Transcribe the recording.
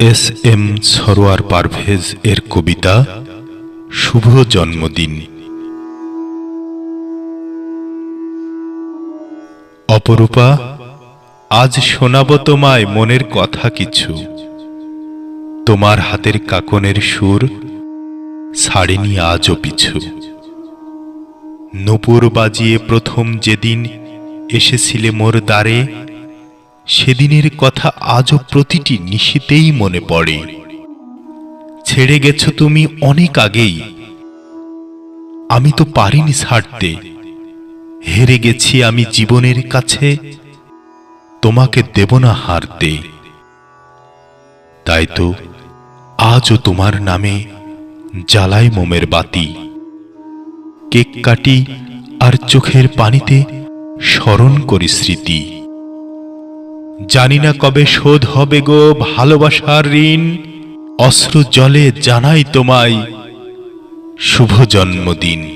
S M Sarwar Parvez এর কবিতা শুভ জন্মদিন। অপরূপা, আজ শোনাব তোমায় মনের কথা কিছু। তোমার হাতের কাকনের সুর ছাড়েনি আজও পিছু। নূপুর বাজিয়ে প্রথম যেদিন এসেছিলে মোর দ্বারে সেদিনের কথা আজও প্রতিটি নিশিতেই মনে পড়ে। ছেড়ে গেছো তুমি অনেক আগেই। আমি তো পারিনি ছাড়তে। হেরে গেছি আমি জীবনের কাছে। তোমাকে দেব না হারতে। তাই তো আজও তোমার নামে জ্বালাই মোমের বাতি। কেক কাটি আর চোখের পানিতে স্মরণ করি স্মৃতি। জানি না কবে শোধ হবে গো ভালোবাসার ঋণ অশ্রু জলে জানাই তোমায় শুভ জন্মদিন।